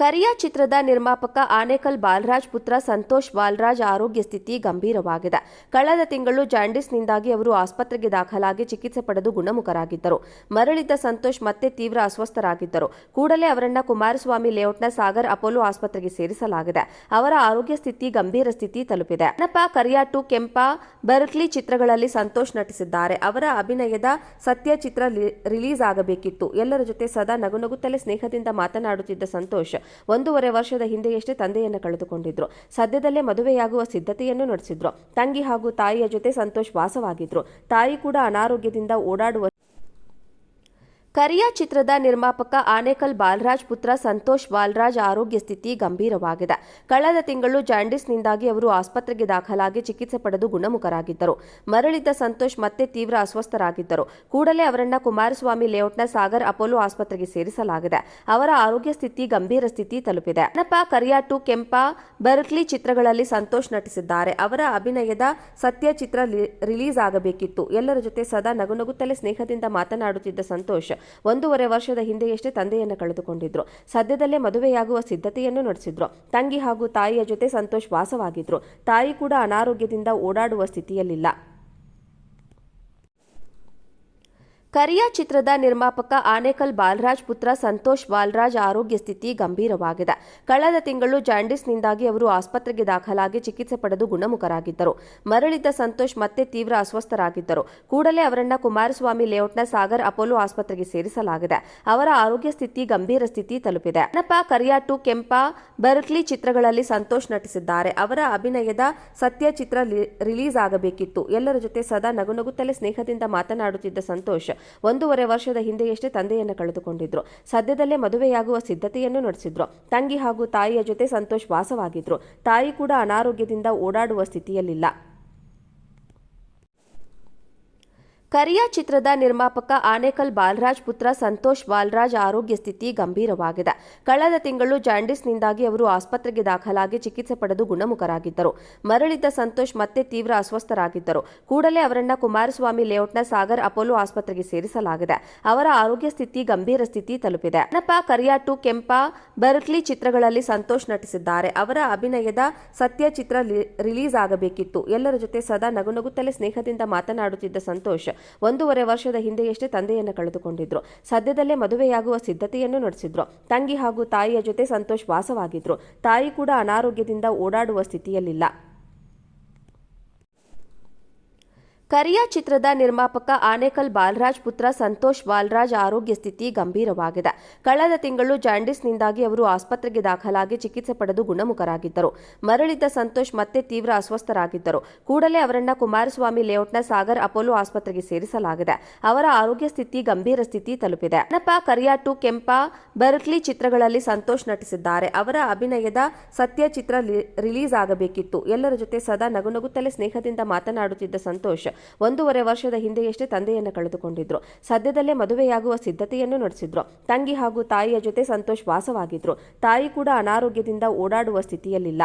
ಕರಿಯ ಚಿತ್ರದ ನಿರ್ಮಾಪಕ ಆನೇಕಲ್ ಬಾಲರಾಜ್, ಪುತ್ರ ಸಂತೋಷ್ ಬಾಲರಾಜ್ ಆರೋಗ್ಯ ಸ್ಥಿತಿ ಗಂಭೀರವಾಗಿದೆ. ಕಳೆದ ತಿಂಗಳು ಜಾಂಡಿಸ್ನಿಂದಾಗಿ ಅವರು ಆಸ್ಪತ್ರೆಗೆ ದಾಖಲಾಗಿ ಚಿಕಿತ್ಸೆ ಪಡೆದು ಗುಣಮುಖರಾಗಿದ್ದರು. ಮರಳಿದ್ದ ಸಂತೋಷ್ ಮತ್ತೆ ತೀವ್ರ ಅಸ್ವಸ್ಥರಾಗಿದ್ದರು. ಕೂಡಲೇ ಅವರನ್ನ ಕುಮಾರಸ್ವಾಮಿ ಲೇಔಟ್ನ ಸಾಗರ್ ಅಪೋಲೋ ಆಸ್ಪತ್ರೆಗೆ ಸೇರಿಸಲಾಗಿದೆ. ಅವರ ಆರೋಗ್ಯ ಸ್ಥಿತಿ ಗಂಭೀರ ಸ್ಥಿತಿ ತಲುಪಿದೆ. ನಪ ಕರಿಯಾ ಟು ಕೆಂಪ, ಬರ್ಕ್ಲಿ ಚಿತ್ರಗಳಲ್ಲಿ ಸಂತೋಷ್ ನಟಿಸಿದ್ದಾರೆ. ಅವರ ಅಭಿನಯದ ಸತ್ಯ ಚಿತ್ರ ರಿಲೀಸ್ ಆಗಬೇಕಿತ್ತು. ಎಲ್ಲರ ಜೊತೆ ಸದಾ ನಗುನಗುತ್ತಲೇ ಸ್ನೇಹದಿಂದ ಮಾತನಾಡುತ್ತಿದ್ದ ಸಂತೋಷ್ ಒಂದೂವರೆ ವರ್ಷದ ಹಿಂದೆಯಷ್ಟೇ ತಂದೆಯನ್ನು ಕಳೆದುಕೊಂಡಿದ್ರು. ಸದ್ಯದಲ್ಲೇ ಮದುವೆಯಾಗುವ ಸಿದ್ಧತೆಯನ್ನು ನಡೆಸಿದ್ರು. ತಂಗಿ ಹಾಗೂ ತಾಯಿಯ ಜೊತೆ ಸಂತೋಷ್ ವಾಸವಾಗಿದ್ರು. ತಾಯಿ ಕೂಡ ಅನಾರೋಗ್ಯದಿಂದ ಓಡಾಡುವ ಕರಿಯ ಚಿತ್ರದ ನಿರ್ಮಾಪಕ ಆನೇಕಲ್ ಬಾಲರಾಜ್ ಪುತ್ರ ಸಂತೋಷ್ ಬಾಲರಾಜ್ ಆರೋಗ್ಯ ಸ್ಥಿತಿ ಗಂಭೀರವಾಗಿದೆ. ಕಳೆದ ತಿಂಗಳು ಜಾಂಡಿಸ್ನಿಂದಾಗಿ ಅವರು ಆಸ್ಪತ್ರೆಗೆ ದಾಖಲಾಗಿ ಚಿಕಿತ್ಸೆ ಪಡೆದು ಗುಣಮುಖರಾಗಿದ್ದರು. ಮರಳಿದ್ದ ಸಂತೋಷ್ ಮತ್ತೆ ತೀವ್ರ ಅಸ್ವಸ್ಥರಾಗಿದ್ದರು. ಕೂಡಲೇ ಅವರನ್ನ ಕುಮಾರಸ್ವಾಮಿ ಲೇಔಟ್ನ ಸಾಗರ್ ಅಪೋಲೋ ಆಸ್ಪತ್ರೆಗೆ ಸೇರಿಸಲಾಗಿದೆ. ಅವರ ಆರೋಗ್ಯ ಸ್ಥಿತಿ ಗಂಭೀರ ಸ್ಥಿತಿ ತಲುಪಿದೆ. ನಪ ಕರಿಯಾ ಟು ಕೆಂಪ ಬರ್ಕ್ಲಿ ಚಿತ್ರಗಳಲ್ಲಿ ಸಂತೋಷ್ ನಟಿಸಿದ್ದಾರೆ. ಅವರ ಅಭಿನಯದ ಸತ್ಯ ಚಿತ್ರ ರಿಲೀಸ್ ಆಗಬೇಕಿತ್ತು. ಎಲ್ಲರ ಜೊತೆ ಸದಾ ನಗುನಗುತ್ತಲೇ ಸ್ನೇಹದಿಂದ ಮಾತನಾಡುತ್ತಿದ್ದ ಸಂತೋಷ್ ಒಂದೂವರೆ ವರ್ಷದ ಹಿಂದೆಯಷ್ಟೇ ತಂದೆಯನ್ನು ಕಳೆದುಕೊಂಡಿದ್ರು. ಸದ್ಯದಲ್ಲೇ ಮದುವೆಯಾಗುವ ಸಿದ್ಧತೆಯನ್ನು ನಡೆಸಿದ್ರು. ತಂಗಿ ಹಾಗೂ ತಾಯಿಯ ಜೊತೆ ಸಂತೋಷ್ ವಾಸವಾಗಿದ್ರು. ತಾಯಿ ಕೂಡ ಅನಾರೋಗ್ಯದಿಂದ ಓಡಾಡುವ ಸ್ಥಿತಿಯಲ್ಲಿಲ್ಲ. ಕರಿಯ ಚಿತ್ರದ ನಿರ್ಮಾಪಕ ಆನೇಕಲ್ ಬಾಲರಾಜ್ ಪುತ್ರ ಸಂತೋಷ್ ಬಾಲರಾಜ್ ಆರೋಗ್ಯ ಸ್ಥಿತಿ ಗಂಭೀರವಾಗಿದೆ. ಕಳೆದ ತಿಂಗಳು ಜಾಂಡಿಸ್ನಿಂದಾಗಿ ಅವರು ಆಸ್ಪತ್ರೆಗೆ ದಾಖಲಾಗಿ ಚಿಕಿತ್ಸೆ ಪಡೆದು ಗುಣಮುಖರಾಗಿದ್ದರು. ಮರಳಿದ್ದ ಸಂತೋಷ್ ಮತ್ತೆ ತೀವ್ರ ಅಸ್ವಸ್ಥರಾಗಿದ್ದರು. ಕೂಡಲೇ ಅವರನ್ನ ಕುಮಾರಸ್ವಾಮಿ ಲೇಔಟ್ನ ಸಾಗರ್ ಅಪೋಲೋ ಆಸ್ಪತ್ರೆಗೆ ಸೇರಿಸಲಾಗಿದೆ. ಅವರ ಆರೋಗ್ಯ ಸ್ಥಿತಿ ಗಂಭೀರ ಸ್ಥಿತಿ ತಲುಪಿದೆ. ನಪ ಕರಿಯ ಟು ಕೆಂಪ ಬರ್ಕ್ಲಿ ಚಿತ್ರಗಳಲ್ಲಿ ಸಂತೋಷ್ ನಟಿಸಿದ್ದಾರೆ. ಅವರ ಅಭಿನಯದ ಸತ್ಯ ಚಿತ್ರ ರಿಲೀಸ್ ಆಗಬೇಕಿತ್ತು. ಎಲ್ಲರ ಜೊತೆ ಸದಾ ನಗುನಗುತ್ತಲೇ ಸ್ನೇಹದಿಂದ ಮಾತನಾಡುತ್ತಿದ್ದ ಸಂತೋಷ್ ಒಂದೂವರೆ ವರ್ಷದ ಹಿಂದೆಯಷ್ಟೇ ತಂದೆಯನ್ನು ಕಳೆದುಕೊಂಡಿದ್ರು. ಸದ್ಯದಲ್ಲೇ ಮದುವೆಯಾಗುವ ಸಿದ್ಧತೆಯನ್ನು ನಡೆಸಿದ್ರು. ತಂಗಿ ಹಾಗೂ ತಾಯಿಯ ಜೊತೆ ಸಂತೋಷ್ ವಾಸವಾಗಿದ್ರು. ತಾಯಿ ಕೂಡ ಅನಾರೋಗ್ಯದಿಂದ ಓಡಾಡುವ ಸ್ಥಿತಿಯಲ್ಲಿಲ್ಲ. ಕರಿಯ ಚಿತ್ರದ ನಿರ್ಮಾಪಕ ಆನೇಕಲ್ ಬಾಲರಾಜ್ ಪುತ್ರ ಸಂತೋಷ್ ಬಾಲರಾಜ್ ಆರೋಗ್ಯ ಸ್ಥಿತಿ ಗಂಭೀರವಾಗಿದೆ. ಕಳೆದ ತಿಂಗಳು ಜಾಂಡಿಸ್ನಿಂದಾಗಿ ಅವರು ಆಸ್ಪತ್ರೆಗೆ ದಾಖಲಾಗಿ ಚಿಕಿತ್ಸೆ ಪಡೆದು ಗುಣಮುಖರಾಗಿದ್ದರು. ಮರಳಿದ್ದ ಸಂತೋಷ್ ಮತ್ತೆ ತೀವ್ರ ಅಸ್ವಸ್ಥರಾಗಿದ್ದರು. ಕೂಡಲೇ ಅವರನ್ನ ಕುಮಾರಸ್ವಾಮಿ ಲೇಔಟ್ನ ಸಾಗರ್ ಅಪೋಲೋ ಆಸ್ಪತ್ರೆಗೆ ಸೇರಿಸಲಾಗಿದೆ. ಅವರ ಆರೋಗ್ಯ ಸ್ಥಿತಿ ಗಂಭೀರ ಸ್ಥಿತಿ ತಲುಪಿದೆ. ನಪ ಕರಿಯಾ ಟು ಕೆಂಪ, ಬರ್ಕ್ಲಿ ಚಿತ್ರಗಳಲ್ಲಿ ಸಂತೋಷ್ ನಟಿಸಿದ್ದಾರೆ. ಅವರ ಅಭಿನಯದ ಸತ್ಯ ಚಿತ್ರ ರಿಲೀಸ್ ಆಗಬೇಕಿತ್ತು. ಎಲ್ಲರ ಜೊತೆ ಸದಾ ನಗುನಗುತ್ತಲೇ ಸ್ನೇಹದಿಂದ ಮಾತನಾಡುತ್ತಿದ್ದ ಸಂತೋಷ್ ಒಂದೂವರೆ ವರ್ಷದ ಹಿಂದೆಯಷ್ಟೇ ತಂದೆಯನ್ನು ಕಳೆದುಕೊಂಡಿದ್ರು. ಸದ್ಯದಲ್ಲೇ ಮದುವೆಯಾಗುವ ಸಿದ್ಧತೆಯನ್ನು ನಡೆಸಿದ್ರು. ತಂಗಿ ಹಾಗೂ ತಾಯಿಯ ಜೊತೆ ಸಂತೋಷ್ ವಾಸವಾಗಿದ್ರು. ತಾಯಿ ಕೂಡ ಅನಾರೋಗ್ಯದಿಂದ ಓಡಾಡುವ ಸ್ಥಿತಿಯಲ್ಲಿಲ್ಲ. ಕರಿಯ ಚಿತ್ರದ ನಿರ್ಮಾಪಕ ಆನೇಕಲ್ ಬಾಲರಾಜ್ ಪುತ್ರ ಸಂತೋಷ್ ಬಾಲರಾಜ್ ಆರೋಗ್ಯ ಸ್ಥಿತಿ ಗಂಭೀರವಾಗಿದೆ. ಕಳೆದ ತಿಂಗಳು ಜಾಂಡಿಸ್ನಿಂದಾಗಿ ಅವರು ಆಸ್ಪತ್ರೆಗೆ ದಾಖಲಾಗಿ ಚಿಕಿತ್ಸೆ ಪಡೆದು ಗುಣಮುಖರಾಗಿದ್ದರು. ಮರಳಿದ್ದ ಸಂತೋಷ್ ಮತ್ತೆ ತೀವ್ರ ಅಸ್ವಸ್ಥರಾಗಿದ್ದರು. ಕೂಡಲೇ ಅವರನ್ನ ಕುಮಾರಸ್ವಾಮಿ ಲೇಔಟ್ನ ಸಾಗರ್ ಅಪೋಲೋ ಆಸ್ಪತ್ರೆಗೆ ಸೇರಿಸಲಾಗಿದೆ. ಅವರ ಆರೋಗ್ಯ ಸ್ಥಿತಿ ಗಂಭೀರ ಸ್ಥಿತಿ ತಲುಪಿದೆ. ನಪ ಕರಿಯಾ ಟು ಕೆಂಪ, ಬರ್ಕ್ಲಿ ಚಿತ್ರಗಳಲ್ಲಿ ಸಂತೋಷ್ ನಟಿಸಿದ್ದಾರೆ. ಅವರ ಅಭಿನಯದ ಸತ್ಯ ಚಿತ್ರ ರಿಲೀಸ್ ಆಗಬೇಕಿತ್ತು. ಎಲ್ಲರ ಜೊತೆ ಸದಾ ನಗುನಗುತ್ತಲೇ ಸ್ನೇಹದಿಂದ ಮಾತನಾಡುತ್ತಿದ್ದ ಸಂತೋಷ್ ಒಂದೂವರೆ ವರ್ಷದ ಹಿಂದೆಯಷ್ಟೇ ತಂದೆಯನ್ನು ಕಳೆದುಕೊಂಡಿದ್ರು. ಸದ್ಯದಲ್ಲೇ ಮದುವೆಯಾಗುವ ಸಿದ್ಧತೆಯನ್ನು ನಡೆಸಿದ್ರು. ತಂಗಿ ಹಾಗೂ ತಾಯಿಯ ಜೊತೆ ಸಂತೋಷ್ ವಾಸವಾಗಿದ್ರು. ತಾಯಿ ಕೂಡ ಅನಾರೋಗ್ಯದಿಂದ ಓಡಾಡುವ ಸ್ಥಿತಿಯಲ್ಲಿಲ್ಲ.